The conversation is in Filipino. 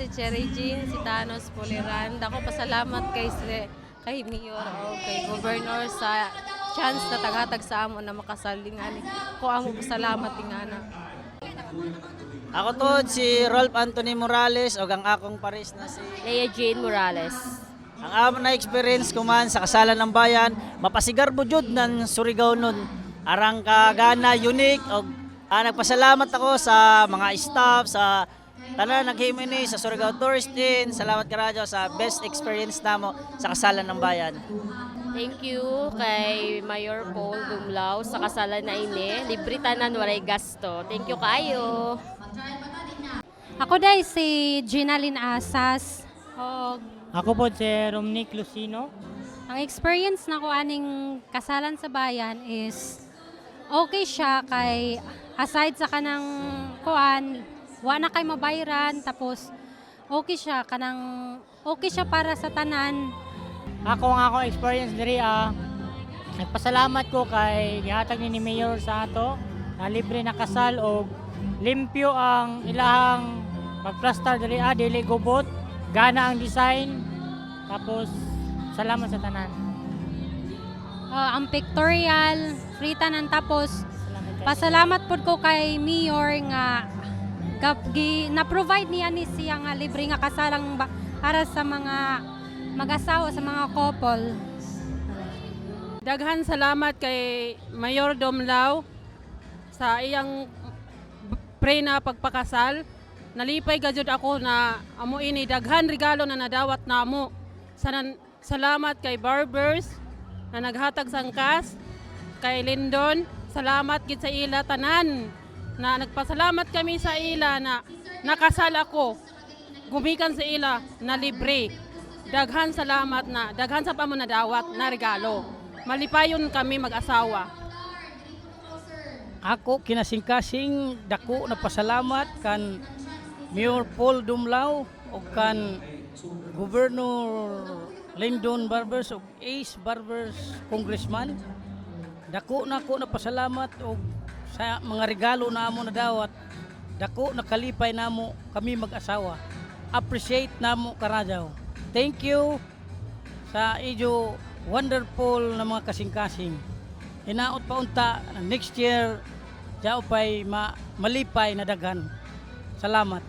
si Cherry Jean, si Thanos Puliran. Dako pasalamat kay si kay Mayor o kay Governor sa chance na tagatag sa amo na makasalingan. Ko amo pasalamat ingana. Ako to si Rolf Anthony Morales o ang akong pares na si Leia Jane Morales. ang amon na experience ko man sa kasalan ng bayan, mapasigar mo jud ng Surigao nun. Arang kagana, unique og ah, nagpasalamat ako sa mga staff sa tanan naghimo ni sa Surigao Tourist Inn. Salamat karadyo sa best experience namo sa kasalan ng bayan. Thank you kay Mayor Paul Dumlao sa kasalan na ini. Libre tanan walay gasto. Thank you kayo. Ako dahil si Ginalyn Asas. O, Ako po si Romnick Lucino. ang experience na ko aning kasalan sa bayan is okay siya kay aside sa kanang kuan, wa na kay mabayran tapos okay siya kanang okay siya para sa tanan. Ako ang akong experience diri ah. Nagpasalamat ko kay gihatag ni ni Mayor sa ato na libre na kasal og limpyo ang ilahang pagplastar diri ah dili gubot, gana ang design. Tapos salamat sa tanan. Ah, ang pictorial, free tanan tapos pasalamat pod ko kay Mayor nga gi, na-provide niya ni siya nga libre nga kasalang ba- para sa mga mag-asawa sa mga couple. Daghan salamat kay Mayor Domlao sa iyang pre na pagpakasal. Nalipay gajud ako na amo ini daghan regalo na nadawat namo. Sanan salamat kay Barbers na naghatag sangkas kay Lindon. Salamat gid sa ila tanan na nagpasalamat kami sa ila na nakasal ako. Gumikan sa ila na libre. Daghan salamat na, daghan sa pamo nadawat na regalo. Malipayon kami mag-asawa. Ako kinasingkasing dako na pasalamat kan Mayor Paul Dumlao o kan Governor Lyndon Barbers o Ace Barbers Congressman. Dako na ako na pasalamat og sa mga regalo na amo na dawat. Dako na kalipay namo kami mag-asawa. Appreciate namo karadaw. Thank you sa ijo wonderful na mga kasing-kasing. Hinaot pa unta next year Diyaw pa'y ma malipay na daghan. Salamat.